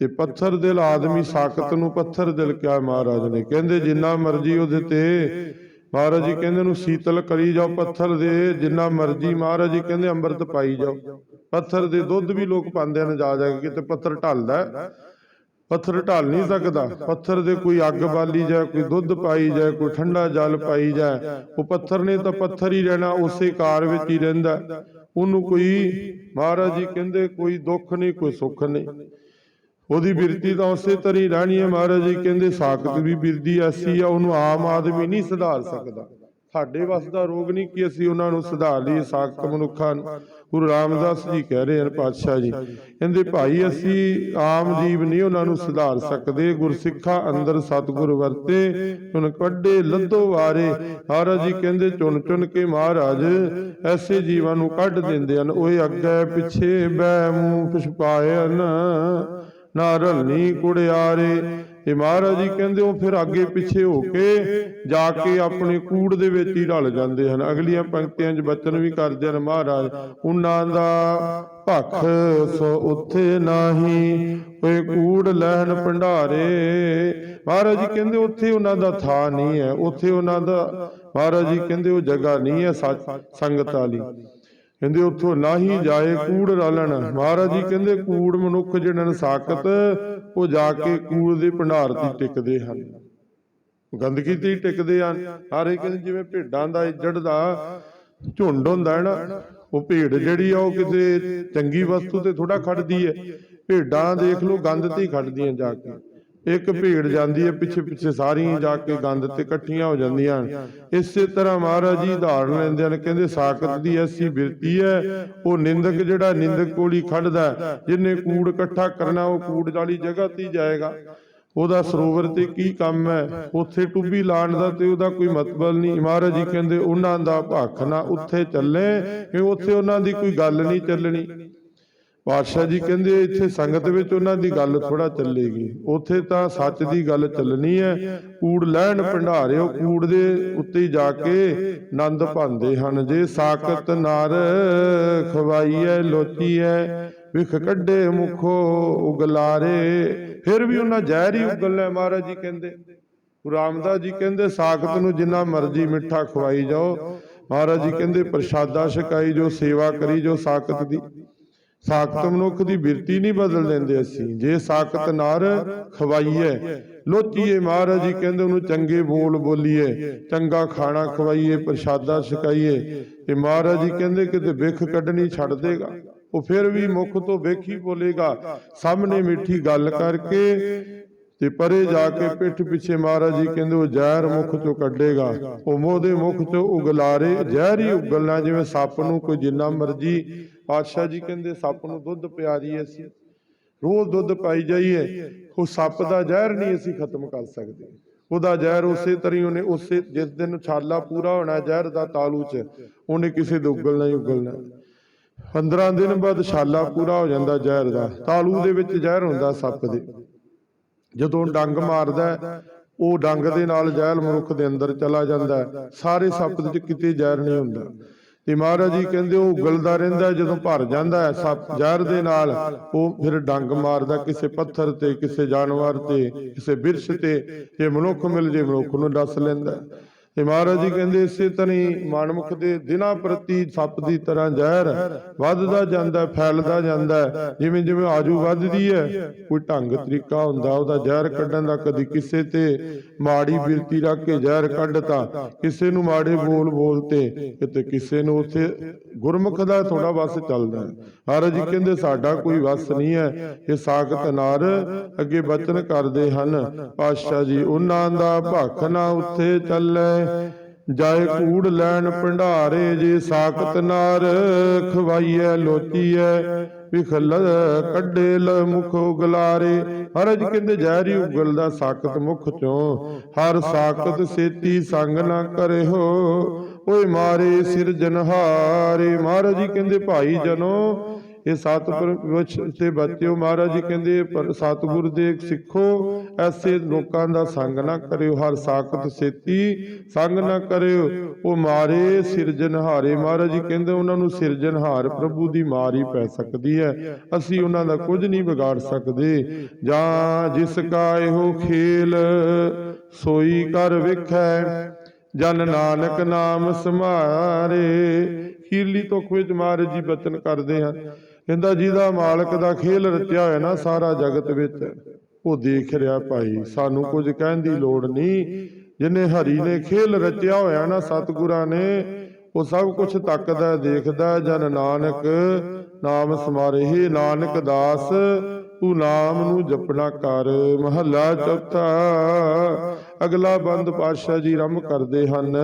ਤੇ ਪੱਥਰ ਦਿਲ ਆਦਮੀ ਸਾਖਤ ਨੂੰ ਪੱਥਰ ਦਿਲ ਕਿਹਾ ਮਹਾਰਾਜ ਨੇ ਕਹਿੰਦੇ ਜਿੰਨਾ ਮਰਜ਼ੀ ਉਹਦੇ ਤੇ ਮਹਾਰਾਜ ਜੀ ਕਹਿੰਦੇ ਉਹਨੂੰ ਸੀਤਲ ਕਰੀ ਜਾਓ ਪੱਥਰ ਦੇ ਜਿੰਨਾ ਮਰਜ਼ੀ ਮਹਾਰਾਜ ਜੀ ਕਹਿੰਦੇ ਅੰਮ੍ਰਿਤ ਪਾਈ ਜਾਓ। ਪੱਥਰ ਦੇ ਦੁੱਧ ਵੀ ਲੋਕ ਪਾਉਂਦੇ ਨੇ ਜਾ ਜਾ ਕੇ ਕਿਤੇ ਪੱਥਰ ਢਲਦਾ। ਪੱਥਰ ਢਲ ਨਹੀਂ ਸਕਦਾ। ਪੱਥਰ ਦੇ ਕੋਈ ਅੱਗ ਬਾਲੀ ਜਾਏ ਕੋਈ ਦੁੱਧ ਪਾਈ ਜਾਏ ਕੋਈ ਠੰਡਾ ਜਲ ਪਾਈ ਜਾਏ। ਉਹ ਪੱਥਰ ਨੇ ਤਾਂ ਪੱਥਰ ਹੀ ਰਹਿਣਾ ਉਸੇ ਕਾਰ ਵਿੱਚ ਹੀ ਰਹਿੰਦਾ। ਉਹਨੂੰ ਕੋਈ ਮਹਾਰਾਜ ਜੀ ਕਹਿੰਦੇ ਕੋਈ ਦੁੱਖ ਨਹੀਂ ਕੋਈ ਸੁੱਖ ਨਹੀਂ। ਉਹਦੀ ਬਿਰਤੀ ਤਾਂ ਉਸੇ ਤਰ੍ਹਾਂ ਹੀ ਰਹਿਣੀ ਹੈ ਮਹਾਰਾਜ ਜੀ ਕਹਿੰਦੇ ਸਾਖਤ ਵੀ ਬਿਰਦੀ ਐਸੀ ਆ ਉਹਨੂੰ ਆਮ ਆਦਮੀ ਨਹੀਂ ਸੁਧਾਰ ਸਕਦਾ। ਸਾਡੇ ਵੱਸ ਦਾ ਰੋਗ ਨਹੀਂ ਕਿ ਅਸੀਂ ਉਹਨਾਂ ਨੂੰ ਸੁਧਾਰ ਲਈਏ ਸਾਖਤ ਮਨੁੱਖਾਂ ਨੂੰ। ਗੁਰੂ ਰਾਮਦਾਸ ਜੀ ਕਹਿ ਰਹੇ ਹਨ ਪਾਤਸ਼ਾਹ ਜੀ ਕਹਿੰਦੇ ਭਾਈ ਅਸੀਂ ਆਮ ਜੀਵ ਨਹੀਂ ਉਹਨਾਂ ਨੂੰ ਸੁਧਾਰ ਸਕਦੇ ਗੁਰਸਿੱਖਾ ਅੰਦਰ ਸਤਿਗੁਰ ਵਰਤੇ ਚੁਣ ਕੱਢੇ ਲੱਦੋ ਵਾਰੇ। ਮਹਾਰਾਜ ਜੀ ਕਹਿੰਦੇ ਚੁਣ ਚੁਣ ਕੇ ਮਹਾਰਾਜ ਐਸੇ ਜੀਵਾਂ ਨੂੰ ਕੱਢ ਦਿੰਦੇ ਹਨ ਉਹ ਅੱਗੇ ਪਿੱਛੇ ਬੈ ਮੂੰਹ ਪਛਪਾਇਨ ਨਾ ਰਲਨੀ ਕੁੜਿਆਰੇ। ਇਹ ਮਹਾਰਾਜ ਜੀ ਕਹਿੰਦੇ ਉਹ ਫਿਰ ਅੱਗੇ ਪਿੱਛੇ ਹੋ ਕੇ ਜਾ ਕੇ ਆਪਣੇ ਕੂੜ ਦੇ ਵਿੱਚ ਹੀ ਰਲ ਜਾਂਦੇ ਹਨ। ਅਗਲੀਆਂ ਪੰਕਤੀਆਂ 'ਚ ਬਚਨ ਵੀ ਕਰਦੇ ਹਨ ਮਹਾਰਾਜ। ਉਹਨਾਂ ਦਾ ਭਖ ਸੋ ਉੱਥੇ ਨਾਹੀ ਓਏ ਕੂੜ ਲੈਣ ਭੰਡਾਰੇ। ਮਹਾਰਾਜ ਜੀ ਕਹਿੰਦੇ ਉੱਥੇ ਉਹਨਾਂ ਦਾ ਥਾਂ ਨਹੀਂ ਹੈ। ਉੱਥੇ ਉਹਨਾਂ ਦਾ ਮਹਾਰਾਜ ਜੀ ਕਹਿੰਦੇ ਉਹ ਜਗ੍ਹਾ ਨਹੀਂ ਹੈ ਸੰਗਤ ਵਾਲੀ। ਕਹਿੰਦੇ ਉੱਥੋਂ ਨਾਹੀ ਜਾਏ ਕੂੜ ਰਲਣ। ਮਹਾਰਾਜ ਜੀ ਕਹਿੰਦੇ ਕੂੜ ਮਨੁੱਖ ਜਿਹੜੇ ਨੇ ਸਾਖਤ ਉਹ ਜਾ ਕੇ ਕੂੜ ਦੇ ਭੰਡਾਰ ਤੇ ਟਿਕਦੇ ਹਨ। ਗੰਦਗੀ ਤੇ ਟਿਕਦੇ ਹਨ। ਸਾਰੇ ਕਹਿੰਦੇ ਜਿਵੇਂ ਭੇਡਾਂ ਦਾ ਇੱਜੜ ਦਾ ਝੁੰਡ ਹੁੰਦਾ ਹੈ ਨਾ ਉਹ ਭੇਡ ਜਿਹੜੀ ਆ ਉਹ ਕਿਸੇ ਚੰਗੀ ਵਸਤੂ ਤੇ ਥੋੜਾ ਖੜਦੀ ਹੈ। ਭੇਡਾਂ ਦੇਖ ਲਓ ਗੰਦ ਤੇ ਖੜਦੀਆਂ ਜਾ ਕੇ। ਇੱਕ ਭੇਡ ਜਾਂਦੀ ਹੈ ਪਿੱਛੇ ਪਿੱਛੇ ਸਾਰੀਆਂ ਜਾ ਕੇ ਗੰਦ ਤੇ ਇਕੱਠੀਆਂ ਹੋ ਜਾਂਦੀਆਂ ਇਸੇ ਤਰ੍ਹਾਂ ਮਹਾਰਾਜ ਜੀ ਉਦਾਹਰਨ ਲੈਂਦੇ ਹਨ ਕਹਿੰਦੇ ਸਾਖਤ ਦੀ ਐਸੀ ਬਿਰਤੀ ਹੈ ਉਹ ਨਿੰਦਕ ਜਿਹੜਾ ਨਿੰਦਕ ਕੋਲ ਖੜਦਾ ਹੈ। ਜਿਹਨੇ ਕੂੜ ਇਕੱਠਾ ਕਰਨਾ ਉਹ ਕੂੜ ਵਾਲੀ ਜਗ੍ਹਾ ਤੇ ਜਾਏਗਾ। ਉਹਦਾ ਸਰੋਵਰ ਤੇ ਕੀ ਕੰਮ ਹੈ ਉੱਥੇ ਟੁੱਬੀ ਲਾਣ ਦਾ ਤੇ ਉਹਦਾ ਕੋਈ ਮਤਲਬ ਨਹੀਂ। ਮਹਾਰਾਜ ਜੀ ਕਹਿੰਦੇ ਉਹਨਾਂ ਦਾ ਭੱਖ ਨਾ ਉੱਥੇ ਚੱਲੇ ਕਿ ਉੱਥੇ ਉਹਨਾਂ ਦੀ ਕੋਈ ਗੱਲ ਨਹੀਂ ਚੱਲਣੀ। ਪਾਤਸ਼ਾਹ ਜੀ ਕਹਿੰਦੇ ਇੱਥੇ ਸੰਗਤ ਵਿੱਚ ਉਹਨਾਂ ਦੀ ਗੱਲ ਥੋੜਾ ਚੱਲੇਗੀ। ਉੱਥੇ ਤਾਂ ਸੱਚ ਦੀ ਗੱਲ ਚੱਲਣੀ ਹੈ। ਕੂੜ ਲੈਣ ਭੰਡਾਰਿਓ, ਕੂੜ ਦੇ ਉੱਤੇ ਜਾ ਕੇ ਆਨੰਦ ਭਾਂਦੇ ਹਨ। ਜੇ ਸਾਕਤ ਨਰ ਖਵਾਈਐ, ਲੋਚੀਐ, ਵਿਖ ਕੱਢੇ ਮੁਖੋ ਉਗਲਾਰੇ, ਫਿਰ ਵੀ ਉਹਨਾਂ ਜ਼ਹਿਰ ਹੀ ਉਗਲਣਾ ਮਹਾਰਾਜ ਜੀ ਕਹਿੰਦੇ ਰਾਮਦਾਸ ਜੀ ਕਹਿੰਦੇ, ਸਾਖਤ ਨੂੰ ਜਿੰਨਾ ਮਰਜ਼ੀ ਮਿੱਠਾ ਖਵਾਈ ਜਾਓ। ਮਹਾਰਾਜ ਜੀ ਕਹਿੰਦੇ, ਪ੍ਰਸ਼ਾਦਾ ਛਕਾਈ ਜੋ, ਸੇਵਾ ਕਰੀ ਜੋ ਸਾਖਤ ਦੀ। ਸਾਖਤ ਮਨੁੱਖ ਦੀ ਬਿਰਤੀ ਨਹੀਂ ਬਦਲ ਦਿੰਦੇ ਅਸੀਂ। ਜੇ ਸਾਖਤ ਨਰ ਖਵਾਈਏ ਲੋਚੀਏ ਮਹਾਰਾਜ ਜੀ ਕਹਿੰਦੇ ਉਹਨੂੰ ਚੰਗੇ ਬੋਲ ਬੋਲੀਏ ਚੰਗਾ ਖਾਣਾ ਖਵਾਈਏ ਪ੍ਰਸ਼ਾਦਾ ਛਕਾਈਏ ਤੇ ਮਹਾਰਾਜ ਜੀ ਕਹਿੰਦੇ ਕਿਤੇ ਵਿਖ ਕੱਢਣੀ ਛੱਡ ਦੇਗਾ। ਉਹ ਫਿਰ ਵੀ ਮੁਖ ਤੋਂ ਵੇਖੀ ਬੋਲੇਗਾ। ਸਾਹਮਣੇ ਮਿੱਠੀ ਗੱਲ ਕਰਕੇ ਤੇ ਪਰੇ ਜਾ ਕੇ ਪਿੱਠ ਪਿੱਛੇ ਮਹਾਰਾਜ ਜੀ ਕਹਿੰਦੇ ਉਹ ਜ਼ਹਿਰ ਮੁਖ ਚੋਂ ਕੱਢੇਗਾ। ਉਹ ਮੋਹ ਦੇ ਮੁਖ ਚੋਂ ਉਗਲਾਰੇ ਜ਼ਹਿਰ ਹੀ ਉਗਲਣਾ ਜਿਵੇਂ ਸੱਪ ਨੂੰ ਕੋਈ ਜਿੰਨਾ ਮਰਜ਼ੀ ਪਾਤਸ਼ਾਹ ਜੀ ਕਹਿੰਦੇ ਸੱਪ ਨੂੰ ਦੁੱਧ ਪਿਆ ਦਈਏ ਅਸੀਂ। ਰੋਜ਼ ਦੁੱਧ ਪਾਈ ਜਾਈਏ। ਉਹ ਸੱਪ ਦਾ ਜ਼ਹਿਰ ਨਹੀਂ ਅਸੀਂ ਖਤਮ ਕਰ ਸਕਦੇ। ਉਹਦਾ ਜ਼ਹਿਰ ਉਸੇ ਤਰ੍ਹਾਂ ਹੀ ਉਹਨੇ ਉਸੇ ਜਿਸ ਦਿਨ ਛਾਲਾ ਪੂਰਾ ਹੋਣਾ ਜ਼ਹਿਰ ਦਾ ਤਾਲੂ 'ਚ। ਉਹਨੇ ਕਿਸੇ ਦੇ ਉਗਲਣਾ ਹੀ ਉਗਲਣਾ 15 ਦਿਨ ਬਾਅਦ ਛਾਲਾ ਪੂਰਾ ਹੋ ਜਾਂਦਾ ਜ਼ਹਿਰ ਦਾ। ਤਾਲੂ ਦੇ ਵਿੱਚ ਜ਼ਹਿਰ ਹੁੰਦਾ ਸੱਪ ਦੇ। ਜਦੋਂ ਡੰਗ ਮਾਰਦਾ ਉਹ ਡੰਗ ਦੇ ਨਾਲ ਜ਼ਹਿਰ ਮਨੁੱਖ ਦੇ ਅੰਦਰ ਚਲਾ ਜਾਂਦਾ। ਸਾਰੇ ਸੱਪ ਦੇ ਵਿੱਚ ਕਿਤੇ ਜ਼ਹਿਰ ਨਹੀਂ ਹੁੰਦਾ। ਤੇ ਮਹਾਰਾਜ ਜੀ ਕਹਿੰਦੇ ਉਹ ਗਲਦਾ ਰਹਿੰਦਾ ਜਦੋਂ ਭਰ ਜਾਂਦਾ ਹੈ, ਸੱਪ ਜ਼ਹਿਰ ਦੇ ਨਾਲ, ਉਹ ਫਿਰ ਡੰਗ ਮਾਰਦਾ ਕਿਸੇ ਪੱਥਰ ਤੇ, ਕਿਸੇ ਜਾਨਵਰ ਤੇ, ਕਿਸੇ ਬਿਰਸ ਤੇ, ਜੇ ਮਨੁੱਖ ਮਿਲ ਜੇ ਮਨੁੱਖ ਨੂੰ ਡਸ ਲੈਂਦਾ ਤੇ ਮਹਾਰਾਜ ਜੀ ਕਹਿੰਦੇ ਇਸੇ ਤਰ੍ਹਾਂ ਹੀ ਮਨਮੁਖ ਦੇ ਦਿਨਾਂ ਪ੍ਰਤੀ ਸੱਪ ਦੀ ਤਰ੍ਹਾਂ ਜ਼ਹਿਰ ਵੱਧਦਾ ਜਾਂਦਾ ਫੈਲਦਾ ਜਾਂਦਾ ਜਿਵੇਂ ਜਿਵੇਂ ਆਜੂ ਵੱਧਦੀ ਹੈ, ਕੋਈ ਢੰਗ ਤਰੀਕਾ ਹੁੰਦਾ, ਉਹਦਾ ਜ਼ਹਿਰ ਕੱਢਣ ਦਾ ਕਦੀ ਕਿਸੇ ਤੇ ਮਾੜੀ ਬਿਰਤੀ ਰੱਖ ਕੇ ਜ਼ਹਿਰ ਕੱਢਤਾ। ਕਿਸੇ ਨੂੰ ਮਾੜੇ ਬੋਲ ਬੋਲਤੇ ਕਿਤੇ ਕਿਸੇ ਨੂੰ ਉੱਥੇ ਗੁਰਮੁਖ ਦਾ ਥੋੜਾ ਵਸ ਚੱਲਦਾ ਹੈ। ਮਹਾਰਾਜ ਜੀ ਕਹਿੰਦੇ ਸਾਡਾ ਕੋਈ ਵਸ ਨਹੀਂ ਹੈ। ਇਹ ਸਾਖਤ ਨਾਰ ਅੱਗੇ ਬਚਨ ਕਰਦੇ ਹਨ। ਪਾਤਸ਼ਾਹ ਜੀ, ਉਹਨਾਂ ਦਾ ਭਖ ਨਾ ਉੱਥੇ ਚੱਲੇ। ਜਾਏ ਕੂੜ ਲੈਣ ਭੰਡਾਰੇ ਜੇ ਸਾਖਤ ਨਾਰ, ਖਵਾਈਐ ਲੋਚੀਐ, ਵਿਖਲ ਕੱਢੇ ਲ ਮੁਖ ਉਗਲਾਰੇ। ਮਹਾਰਾਜ ਜੀ ਕਹਿੰਦੇ ਜ਼ਹਿਰੀ ਉਗਲਦਾ ਸਾਖਤ ਮੁਖ ਚੋਂ, ਹਰ ਸਾਖਤ ਸੇਤੀ ਸੰਗ ਨਾ ਕਰਿਓ ਓਏ ਮਾਰੇ ਸਿਰਜਨਹਾਰੇ, ਮਹਾਰਾਜ ਜੀ ਕਹਿੰਦੇ ਭਾਈ ਜਨੋ ਇਹ ਸਤਿਗੁਰ ਵਿੱਚ ਤੇ ਬੱਚਿਓ ਮਹਾਰਾਜ ਜੀ ਕਹਿੰਦੇ, ਪਰ ਸਤਿਗੁਰ ਦੇ ਸਿੱਖੋ, ਐਸੇ ਲੋਕਾਂ ਦਾ ਸੰਗ ਨਾ ਕਰਿਓ, ਹਰ ਸਾਖਤ ਸੇਤੀ ਸੰਗ ਨਾ ਕਰਿਓ। ਉਹ ਮਾਰੇ ਸਿਰਜਨਹਾਰੇ ਮਹਾਰਾਜ ਜੀ ਕਹਿੰਦੇ, ਉਹਨਾਂ ਨੂੰ ਸਿਰਜਨਹਾਰ ਪ੍ਰਭੂ ਦੀ ਮਾਰ ਹੀ ਪੈ ਸਕਦੀ ਹੈ। ਅਸੀਂ ਉਹਨਾਂ ਦਾ ਕੁਝ ਨਹੀਂ ਵਿਗਾੜ ਸਕਦੇ। ਜਾਂ ਜਿਸ ਕਾ ਇਹੋ ਖੇਲ, ਸੋਈ ਕਰ ਵੇਖੈ, ਜਨ ਨਾਨਕ ਨਾਮ ਸਮਾਰੇ ਖੀਰਲੀ ਤੁਖ ਵਿੱਚ ਮਹਾਰਾਜ ਜੀ ਬਚਨ ਕਰਦੇ ਹਨ। ਕਹਿੰਦਾ ਜਿਹਦਾ ਮਾਲਕ ਦਾ ਖੇਲ ਰਚਿਆ ਹੋਇਆ ਨਾ ਸਾਰਾ ਜਗਤ ਵਿੱਚ, ਉਹ ਦੇਖ ਰਿਹਾ ਭਾਈ, ਸਾਨੂੰ ਕੁਝ ਕਹਿਣ ਦੀ ਲੋੜ ਨਹੀਂ। ਜਿਨੇ ਹਰੀ ਨੇ ਖੇਲ ਰਚਿਆ ਹੋਇਆ ਨਾ ਸਤਿਗੁਰਾਂ ਨੇ, ਉਹ ਸਭ ਕੁਝ ਤੱਕਦਾ, ਦੇਖਦਾ, ਜਨ ਨਾਨਕ, ਨਾਮ ਸਮਾਰੇ ਹੀ ਨਾਨਕ ਦਾਸ। ਤੂੰ ਨਾਮ ਨੂੰ ਜਪਣਾ ਕਰ, ਮਹੱਲਾ ਚੌਥਾ ਅਗਲਾ ਬੰਦ ਪਾਤਸ਼ਾਹ ਜੀ ਰਮ ਕਰਦੇ ਹਨ।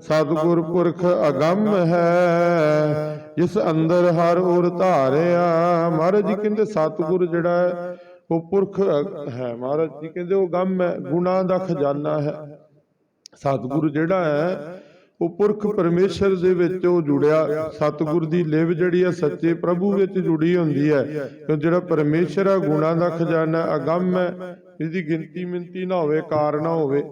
ਸਤਿਗੁਰ ਪੁਰਖ ਅਗੰਮ ਹੈ। ਜਿਸ ਅੰਦਰ ਹਰ ਔਰ ਧਾਰਿਆ, ਮਹਾਰਾਜ ਜੀ ਕਹਿੰਦੇ ਸਤਿਗੁਰ ਜਿਹੜਾ ਹੈ, ਉਹ ਪੁਰਖ ਹੈ। ਮਹਾਰਾਜ ਜੀ ਕਹਿੰਦੇ ਉਹ ਗੰਮ ਹੈ, ਗੁਣਾ ਦਾ ਖਜ਼ਾਨਾ ਹੈ। ਸਤਿਗੁਰ ਜਿਹੜਾ ਹੈ ਉਹ ਪੁਰਖ ਪਰਮੇਸ਼ਰ ਦੇ ਵਿੱਚ ਉਹ ਜੁੜਿਆ। ਸਤਿਗੁਰ ਦੀ ਲਿਵ ਜਿਹੜੀ ਹੈ ਸੱਚੇ ਪ੍ਰਭੂ ਵਿੱਚ ਜੁੜੀ ਹੁੰਦੀ ਹੈ। ਕਿਉਂ ਜਿਹੜਾ ਪਰਮੇਸ਼ਰ ਹੈ ਗੁਣਾ ਦਾ ਖਜ਼ਾਨਾ ਅਗੰਮ ਹੈ। ਇਹਦੀ ਗਿਣਤੀ ਮਿੰਤੀ ਨਾ ਹੋਵੇ, ਕਾਰ ਨਾ ਹੋਵੇ।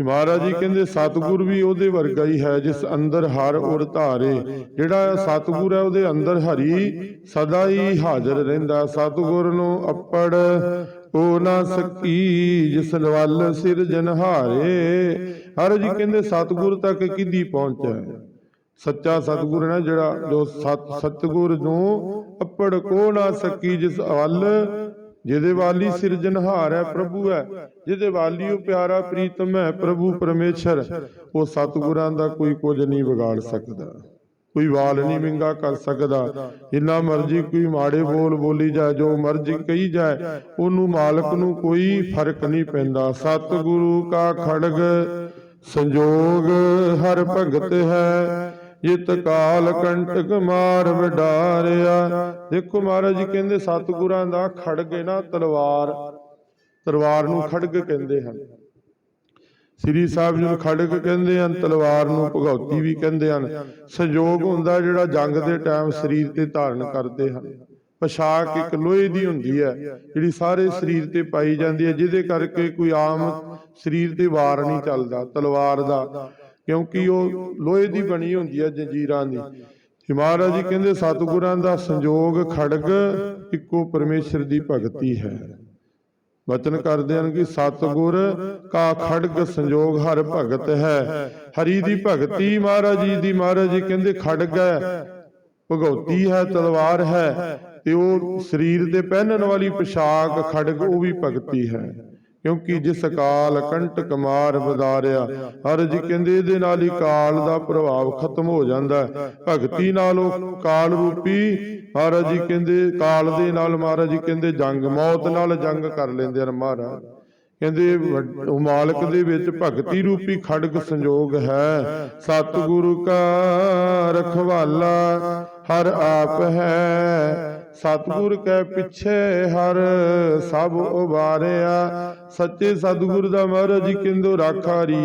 ਮਹਾਰਾਜ ਜੀ ਕਹਿੰਦੇ, ਸਤਿਗੁਰ ਵੀ ਉਹਦੇ ਵਰਗਾ ਹੀ ਹੈ, ਜਿਸ ਅੰਦਰ ਹਰ ਉਰ ਧਾਰੇ। ਜਿਹੜਾ ਸਤਿਗੁਰ ਹੈ, ਉਹਦੇ ਅੰਦਰ ਹਰੀ ਸਦਾ ਹੀ ਹਾਜ਼ਰ ਰਹਿੰਦਾ। ਸਤਿਗੁਰ ਨੂੰ ਅੱਪੜ ਉਹ ਨਾ ਸਕੀ, ਜਿਸ ਵੱਲ ਸਿਰਜਨਹਾਰੇ ਹਰ ਜੀ ਕਹਿੰਦੇ ਸਤਿਗੁਰ ਤੱਕ ਕਿਦੀ ਪਹੁੰਚਾ ਹੈ? ਸੱਚਾ ਸਤਿਗੁਰ ਹੈ ਨਾ ਜਿਹੜਾ ਜੋ ਸਤ ਸਤਿਗੁਰ ਨੂੰ ਅੱਪੜ ਕੋ ਨਾ ਸਕੀ ਜਿਸ ਵੱਲ ਜਿਹਦੇ ਵਾਲੀ ਸਿਰਜਨਹਾਰ ਹੈ ਪ੍ਰਭੂ ਹੈ। ਜਿਹਦੇ ਵਾਲੀ ਉਹ ਪਿਆਰਾ ਪ੍ਰੀਤਮ ਹੈ ਪ੍ਰਭੂ ਪਰਮੇਸ਼ਰ। ਉਹ ਸਤਿਗੁਰਾਂ ਦਾ ਕੋਈ ਕੁਝ ਨਹੀਂ ਵਿਗਾੜ ਸਕਦਾ। ਕੋਈ ਵਾਲ ਨਹੀਂ ਵਿੰਗਾ ਕਰ ਸਕਦਾ। ਜਿੰਨਾ ਮਰਜ਼ੀ ਕੋਈ ਮਾੜੇ ਬੋਲ ਬੋਲੀ ਜਾਏ ਜੋ ਮਰਜ਼ੀ ਕਹੀ ਜਾਏ ਉਹਨੂੰ ਮਾਲਕ ਨੂੰ ਕੋਈ ਫ਼ਰਕ ਨਹੀਂ ਪੈਂਦਾ। ਸਤਿਗੁਰੂ ਕਾ ਖੜਗ ਸੰਜੋਗ ਹਰ ਭਗਤ ਹੈ, ਜਿਤ ਕਾਲ ਕੰਟਕ ਮਾਰ ਵਡਾਰਿਆ। ਦੇਖੋ ਮਹਾਰਾਜ ਜੀ ਕਹਿੰਦੇ, ਸਤਿਗੁਰਾਂ ਦਾ ਖੜਗੇ ਨਾ ਤਲਵਾਰ। ਤਲਵਾਰ ਨੂੰ ਖੜਗ ਕਹਿੰਦੇ ਹਨ। ਸ੍ਰੀ ਸਾਹਿਬ ਜੀ ਨੂੰ ਖੜਗ ਕਹਿੰਦੇ ਹਨ, ਤਲਵਾਰ ਨੂੰ ਭਗਉਤੀ ਵੀ ਕਹਿੰਦੇ ਹਨ। ਸੰਯੋਗ ਹੁੰਦਾ ਜਿਹੜਾ ਜੰਗ ਦੇ ਟਾਈਮ ਸਰੀਰ ਤੇ ਧਾਰਨ ਕਰਦੇ ਹਨ। ਪੋਸ਼ਾਕ ਇੱਕ ਲੋਹੇ ਦੀ ਹੁੰਦੀ ਹੈ ਜਿਹੜੀ ਸਾਰੇ ਸਰੀਰ ਤੇ ਪਾਈ ਜਾਂਦੀ ਹੈ ਜਿਹਦੇ ਕਰਕੇ ਕੋਈ ਆਮ ਸਰੀਰ ਤੇ ਵਾਰ ਨਹੀਂ ਚੱਲਦਾ ਤਲਵਾਰ ਦਾ। ਕਿਉਂਕਿ ਉਹ ਲੋਹੇ ਦੀ ਬਣੀ ਹੁੰਦੀ ਹੈ ਜੰਜੀਰਾਂ ਦੀ। ਮਹਾਰਾਜ ਜੀ ਕਹਿੰਦੇ ਸਤਿਗੁਰਾਂ ਦਾ ਸੰਜੋਗ ਖੜਗ ਇੱਕੋ ਪਰਮੇਸ਼ਰ ਦੀ ਭਗਤੀ ਹੈ। ਵਚਨ ਕਰਦੇ ਹਨ ਕਿ ਸਤਿਗੁਰ ਕਾ ਖੜਗ ਸੰਜੋਗ ਹਰ ਭਗਤ ਹੈ। ਹਰੀ ਦੀ ਭਗਤੀ ਮਹਾਰਾਜ ਜੀ ਦੀ। ਮਹਾਰਾਜ ਜੀ ਕਹਿੰਦੇ ਖੜਗ ਹੈ ਭਗਉਤੀ ਹੈ। ਤਲਵਾਰ ਹੈ। ਤੇ ਉਹ ਸਰੀਰ ਤੇ ਪਹਿਨਣ ਵਾਲੀ ਪੋਸ਼ਾਕ ਖੜਗ ਉਹ ਵੀ ਭਗਤੀ ਹੈ। ਕਿਉਂਕਿ ਜਿਸ ਕਾਲ ਕੰਟਕ ਮਾਰ ਬਦਾਰਿਆ ਹਰ ਜੀ ਕਹਿੰਦੇ ਇਹਦੇ ਨਾਲ ਹੀ ਕਾਲ ਦਾ ਪ੍ਰਭਾਵ ਖਤਮ ਹੋ ਜਾਂਦਾ ਹੈ। ਭਗਤੀ ਨਾਲ ਉਹ ਕਾਲ ਰੂਪੀ ਮਹਾਰਾਜ ਜੀ ਕਹਿੰਦੇ, ਕਾਲ ਦੇ ਨਾਲ ਮਹਾਰਾਜ ਕਹਿੰਦੇ, ਜੰਗ ਮੌਤ ਨਾਲ ਜੰਗ ਕਰ ਲੈਂਦੇ ਹਨ ਮਹਾਰਾਜ। ਕਹਿੰਦੇ ਮਾਲਕ ਦੇ ਵਿੱਚ ਭਗਤੀ ਰੂਪੀ ਖੜਗ ਸੰਜੋਗ ਹੈ। ਸਤਿਗੁਰੂ ਕਾ ਰਖਵਾਲਾ, ਹਰ ਆਪ ਹੈ। ਸਤਿਗੁਰ ਕੈ ਪਿੱਛੇ ਹਰ, ਸਭ ਉਬਾਰਿਆ ਸੱਚੇ ਸਤਿਗੁਰ ਦਾ ਮਹਾਰਾਜ ਜੀ ਰਾਖਾ ਰੀ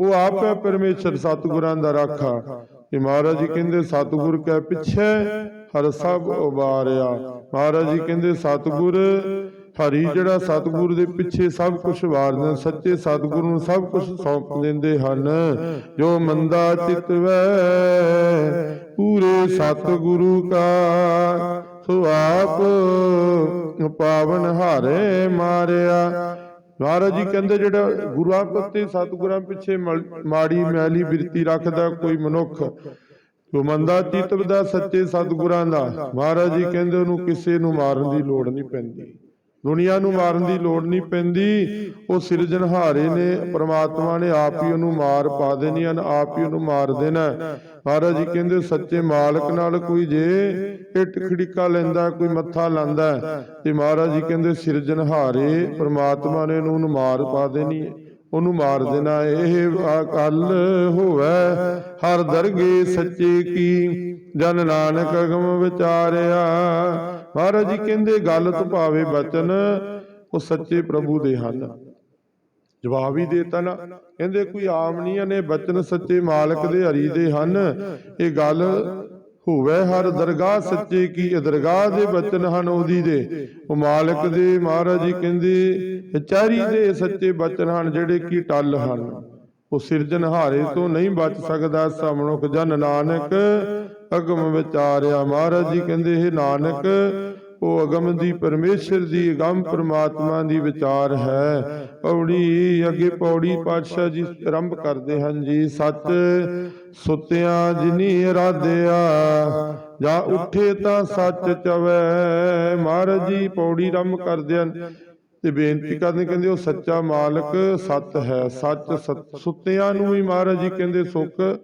ਉਹ ਆਪ ਹੈ ਪਰਮੇਸ਼ਰ, ਸਤਿਗੁਰਾਂ ਦਾ ਰਾਖਾ। ਤੇ ਮਹਾਰਾਜ ਜੀ ਕਹਿੰਦੇ, ਸਤਿਗੁਰ ਕੈ ਪਿੱਛੇ ਹਰ, ਸਭ ਉਬਾਰਿਆ ਮਹਾਰਾਜ ਜੀ ਕਹਿੰਦੇ, ਸਤਿਗੁਰ, ਹਰੀ ਜਿਹੜਾ ਸਤਿਗੁਰ ਦੇ ਪਿੱਛੇ ਸਭ ਕੁਝ ਵਾਰਦੇ ਸੱਚੇ ਸਤਿਗੁਰ ਨੂੰ ਸਭ ਕੁਝ ਸੌਂਪ ਦਿੰਦੇ ਹਨ। ਜੋ ਮੰਦਾ ਚਿਤਵੈ ਪੂਰੇ ਸਤਿਗੁਰੂ ਕਾ ਸੋ ਆਪ ਪਾਵਨ ਹਾਰੇ ਮਾਰਿਆ। ਮਹਾਰਾਜ ਜੀ ਕਹਿੰਦੇ ਜਿਹੜਾ ਗੁਰਾਂ ਪ੍ਰਤੀ ਸਤਿਗੁਰਾਂ ਪਿੱਛੇ ਮਾੜੀ ਮੈਲੀ ਬਿਰਤੀ ਰੱਖਦਾ ਕੋਈ ਮਨੁੱਖ ਜੋ ਮੰਦਾ ਚਿਤਵ ਦਾ ਸੱਚੇ ਸਤਿਗੁਰਾਂ ਦਾ। ਮਹਾਰਾਜ ਜੀ ਕਹਿੰਦੇ ਉਹਨੂੰ ਕਿਸੇ ਨੂੰ ਮਾਰਨ ਦੀ ਲੋੜ ਨਹੀਂ ਪੈਂਦੀ। ਦੁਨੀਆ ਨੂੰ ਮਾਰਨ ਦੀ ਲੋੜ ਨਹੀਂ ਪੈਂਦੀ। ਉਹ ਸਿਰਜਣਹਾਰੇ ਨੇ। ਪ੍ਰਮਾਤਮਾ ਨੇ ਆਪ ਹੀ ਉਹਨੂੰ ਮਾਰ ਪਾ ਦੇਣੀ ਹਨ ਆਪ ਹੀ ਉਹਨੂੰ ਮਾਰ ਦੇਣਾ ਮਹਾਰਾਜ ਜੀ ਕਹਿੰਦੇ, ਸੱਚੇ ਮਾਲਕ ਨਾਲ ਕੋਈ ਜੇ ਇੱਟ ਖੜਿਕਾ ਲੈਂਦਾ, ਕੋਈ ਮੱਥਾ ਲਾਂਦਾ ਤੇ ਮਹਾਰਾਜ ਜੀ ਕਹਿੰਦੇ ਸਿਰਜਣਹਾਰੇ ਪ੍ਰਮਾਤਮਾ ਨੇ ਉਹਨੂੰ ਮਾਰ ਪਾ ਦੇਣੀ ਹੈ। ਉਹਨੂੰ ਮਾਰ ਦੇਣਾ ਇਹ ਅਕਲ ਹੋਵੇ, ਹਰ ਦਰਗੇ ਸੱਚੇ ਕੀ ਜਨ ਨਾਨਕ ਅਗਮ ਵਿਚਾਰਿਆ। ਮਹਾਰਾਜ ਜੀ ਕਹਿੰਦੇ ਗੱਲ ਭਾਵੇ ਬਚਨ ਉਹ ਸੱਚੇ ਪ੍ਰਭੂ ਦੇ ਹਨ ਜਵਾਬ ਹੀ ਦੇਤਾ ਨਾ। ਕਹਿੰਦੇ ਕੋਈ ਆਮ ਨਹੀਂ ਨੇ ਬਚਨ ਸੱਚੇ ਮਾਲਕ ਦੇ ਹਰੀ ਦੇ ਹਨ। ਇਹ ਗੱਲ ਹੋਵੇ ਹਰ ਦਰਗਾਹ ਸੱਚੇ ਕੀ? ਇਹ ਦਰਗਾਹ ਦੇ ਬਚਨ ਹਨ ਉਹਦੀ ਦੇ। ਉਹ ਮਾਲਕ ਦੇ ਮਹਾਰਾਜ ਜੀ ਕਹਿੰਦੇ ਚਾਰੀ ਦੇ ਸੱਚੇ ਬਚਨ ਹਨ ਜਿਹੜੇ ਕੀ ਟੱਲ ਹਨ। ਉਹ ਸਿਰਜਣਹਾਰੇ ਤੋਂ ਨਹੀਂ ਬਚ ਸਕਦਾ ਸਾ ਮਨੁੱਖ ਜਨ ਨਾਨਕ। ਅਗਮ ਵਿਚਾਰਿਆ ਮਹਾਰਾਜ ਜੀ ਕਹਿੰਦੇ ਇਹ ਨਾਨਕ, ਉਹ ਅਗਮ ਦੀ ਪਰਮੇਸ਼ਰ ਦੀ ਅਗੰਮ ਪ੍ਰਮਾਤਮਾ ਦੀ ਵਿਚਾਰ ਹੈ। ਪੌੜੀ ਅੱਗੇ ਪੌੜੀ ਪਾਤਸ਼ਾਹ ਜੀ ਆਰੰਭ ਕਰਦੇ ਹਨ ਜੀ, ਸੱਚ ਸੁੱਤਿਆਂ ਜਿਨੀ ਇਰਾਦਿਆ, ਜਾਂ ਉੱਠੇ ਤਾਂ ਸੱਚ ਚਵੈ। ਮਹਾਰਾਜ ਜੀ ਪੌੜੀ ਆਰੰਭ ਕਰਦੇ ਹਨ ਤੇ ਬੇਨਤੀ ਕਰਦੇ ਕਹਿੰਦੇ, ਉਹ ਸੱਚਾ ਮਾਲਕ ਸਤ ਹੈ। ਸੱਚ ਸਤ- ਸੁੱਤਿਆਂ ਨੂੰ ਵੀ ਮਹਾਰਾਜ ਜੀ ਕਹਿੰਦੇ, ਸੁੱਖ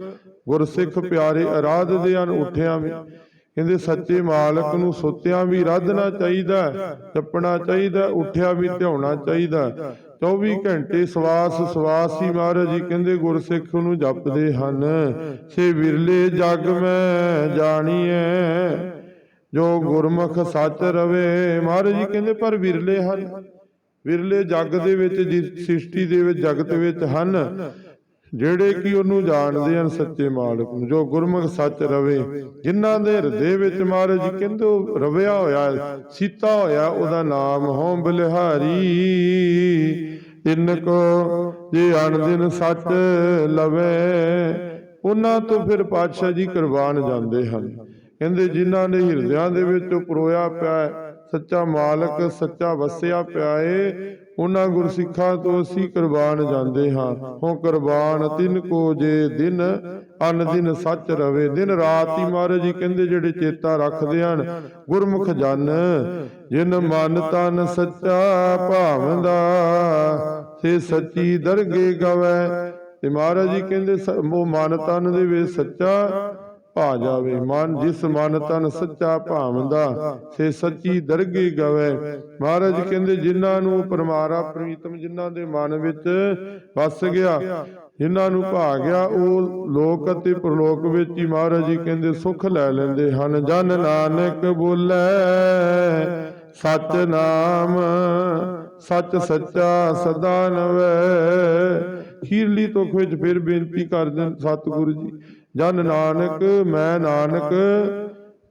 ਗੁਰਸਿੱਖ ਪਿਆਰੇ ਅਰਾਧਦੇ ਹਨ ਉੱਠਿਆਂ ਵੀ। ਕਹਿੰਦੇ ਸੱਚੇ ਮਾਲਕ ਨੂੰ ਸੁੱਤਿਆਂ ਵੀ ਰਾਧਣਾ ਚਾਹੀਦਾ ਜਪਣਾ ਚਾਹੀਦਾ ਉੱਠਿਆ ਵੀ ਧਿਆਉਣਾ ਚਾਹੀਦਾ। ਹੈ। 24 ਘੰਟੇ ਸਵਾਸ ਸਵਾਸ ਹੀ ਮਹਾਰਾਜ ਜੀ ਕਹਿੰਦੇ ਗੁਰਸਿੱਖ ਨੂੰ ਜਪਦੇ ਹਨ। ਸੇ ਵਿਰਲੇ ਜਗ ਮੈਂ ਜਾਣੀਐ ਜੋ ਗੁਰਮੁਖ ਸੱਚ ਰਵੇ। ਮਹਾਰਾਜ ਜੀ ਕਹਿੰਦੇ ਪਰ ਵਿਰਲੇ ਹਨ। ਵਿਰਲੇ ਜਗ ਦੇ ਵਿੱਚ ਜਿਸ ਸ੍ਰਿਸ਼ਟੀ ਦੇ ਵਿੱਚ ਜਗਤ ਵਿੱਚ ਹਨ। ਜਿਹੜੇ ਕਿ ਉਹਨੂੰ ਜਾਣਦੇ ਹਨ ਸੱਚੇ ਮਾਲਕ ਨੂੰ ਜੋ ਗੁਰਮੁਖ ਸੱਚ ਰਵੇ। ਜਿਨ੍ਹਾਂ ਦੇ ਹਿਰਦੇ ਵਿੱਚ ਮਹਾਰਾਜ ਜੀ ਕਹਿੰਦੇ ਉਹ ਰਵਿਆ ਹੋਇਆ ਸੀਤਾ ਹੋਇਆ ਉਹਦਾ ਨਾਮ ਹੋਂ ਬਲਿਹਾਰੀ। ਇਨ ਕੋ ਜੇ ਅਣਦਿਨ ਸੱਚ ਲਵੇ ਉਹਨਾਂ ਤੋਂ ਫਿਰ ਪਾਤਸ਼ਾਹ ਜੀ ਕੁਰਬਾਨ ਜਾਂਦੇ ਹਨ। ਕਹਿੰਦੇ ਜਿਨ੍ਹਾਂ ਦੇ ਹਿਰਦਿਆਂ ਦੇ ਵਿੱਚ ਪਰੋਇਆ ਪਿਆ ਸੱਚਾ ਮਾਲਕ, ਸੱਚਾ ਵਸਿਆ ਪਿਆ ਉਹਨਾਂ ਗੁਰਸਿੱਖਾਂ ਤੋਂ ਅਸੀਂ ਕੁਰਬਾਨ ਜਾਂਦੇ ਹਾਂ। ਹੋ ਕੁਰਬਾਨ, ਤਿਨ ਕੋ ਜੇ ਦਿਨ, ਅਨ ਦਿਨ ਸੱਚ ਰਵੇ। ਦਿਨ ਰਾਤ ਹੀ ਮਹਾਰਾਜ ਜੀ ਕਹਿੰਦੇ ਜਿਹੜੇ ਚੇਤਾ ਰੱਖਦੇ ਹਨ, ਗੁਰਮੁਖ ਜਨ, ਜਿਨ ਮਨ ਤਨ ਸੱਚਾ ਭਾਵੰਦਾ, ਸੇ ਸੱਚੀ ਦਰਗੇ ਗਵੈ। ਤੇ ਮਹਾਰਾਜ ਜੀ ਕਹਿੰਦੇ ਉਹ ਮਨ ਤਨ ਦੇ ਵਿੱਚ ਸੱਚਾ ਭਾ ਜਾਵੇ। ਮਨ ਜਿਸ ਮਨ ਤਨ ਸੱਚਾ ਭਾਵੰਦਾ ਸੇ ਸੱਚੀ ਦਰਗੀ ਗਵੇ। ਮਹਾਰਾਜ ਕਹਿੰਦੇ ਜਿਨ੍ਹਾਂ ਨੂੰ ਪਰਮਾਰਾ ਪ੍ਰੀਤਮ ਜਿਨ੍ਹਾਂ ਦੇ ਮਨ ਵਿੱਚ ਵਸ ਗਿਆ ਜਿਨ੍ਹਾਂ ਨੂੰ ਭਾ ਗਿਆ ਉਹ ਲੋਕ ਅਤੇ ਪ੍ਰਲੋਕ ਵਿੱਚ ਹੀ ਮਹਾਰਾਜ ਜੀ ਕਹਿੰਦੇ ਸੁਖ ਲੈ ਲੈਂਦੇ ਹਨ। ਜਨ ਨਾਨਕ ਬੋਲੇ ਸਚ ਨਾਮ ਸੱਚ ਸੱਚਾ ਸਦਾ ਨਵੇ। ਖੀਰਲੀ ਤੁਖ ਵਿੱਚ ਫਿਰ ਬੇਨਤੀ ਕਰਦੇ ਸਤਿਗੁਰੂ ਜੀ। ਜਨ ਨਾਨਕ, ਮੈਂ ਨਾਨਕ,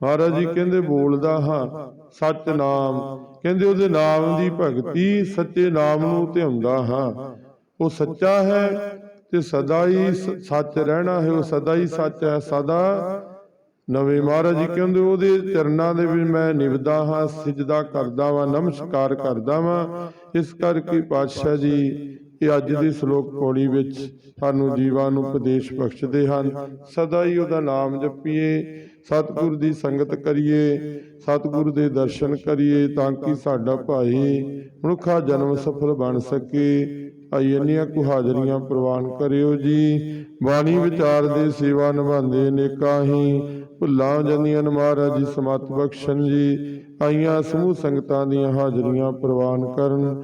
ਮਹਾਰਾਜ ਜੀ ਕਹਿੰਦੇ ਬੋਲਦਾ ਹਾਂ ਸੱਚ ਨਾਮ ਕਹਿੰਦੇ ਉਹਦੇ ਨਾਮ ਦੀ ਭਗਤੀ ਸੱਚੇ ਨਾਮ ਨੂੰ ਧਿਆਉਂਦਾ ਹਾਂ। ਉਹ ਸੱਚਾ ਹੈ ਤੇ ਸਦਾ ਹੀ ਸੱਚ ਰਹਿਣਾ ਹੈ, ਉਹ ਸਦਾ ਹੀ ਸੱਚ ਹੈ, ਸਦਾ ਨਵੇਂ। ਮਹਾਰਾਜ ਜੀ ਕਹਿੰਦੇ ਉਹਦੇ ਚਰਨਾਂ ਦੇ ਵਿੱਚ ਮੈਂ ਨਿਵਦਾ ਹਾਂ, ਸਿਜਦਾ ਕਰਦਾ ਵਾਂ, ਨਮਸਕਾਰ ਕਰਦਾ ਵਾਂ। ਇਸ ਕਰਕੇ ਪਾਤਸ਼ਾਹ ਜੀ ਇਹ ਅੱਜ ਦੀ ਸ਼ਲੋਕ ਪੌੜੀ ਵਿੱਚ ਸਾਨੂੰ ਜੀਵਾਂ ਨੂੰ ਉਪਦੇਸ਼ ਬਖਸ਼ਦੇ ਹਨ। ਸਦਾ ਹੀ ਉਹਦਾ ਨਾਮ ਜਪੀਏ, ਸਤਿਗੁਰ ਦੀ ਸੰਗਤ ਕਰੀਏ, ਸਤਿਗੁਰ ਦੇ ਦਰਸ਼ਨ ਕਰੀਏ ਤਾਂ ਕਿ ਸਾਡਾ ਭਾਈ ਮਨੁੱਖਾ ਜਨਮ ਸਫਲ ਬਣ ਸਕੇ। ਆਈ ਇੰਨੀਆਂ ਕੁ ਹਾਜ਼ਰੀਆਂ ਪ੍ਰਵਾਨ ਕਰਿਓ ਜੀ। ਬਾਣੀ ਵਿਚਾਰ ਦੇ ਸੇਵਾ ਨਿਭਾਉਂਦੇ ਨੇਕਾਂ ਹੀ। ਭੁੱਲਾਂ ਜਾਂਦੀਆਂ ਨੇ ਮਹਾਰਾਜ ਜੀ, ਸਮਤ ਬਖਸ਼ਣ ਜੀ। ਆਈਆਂ ਸਮੂਹ ਸੰਗਤਾਂ ਦੀਆਂ ਹਾਜ਼ਰੀਆਂ ਪ੍ਰਵਾਨ ਕਰਨ।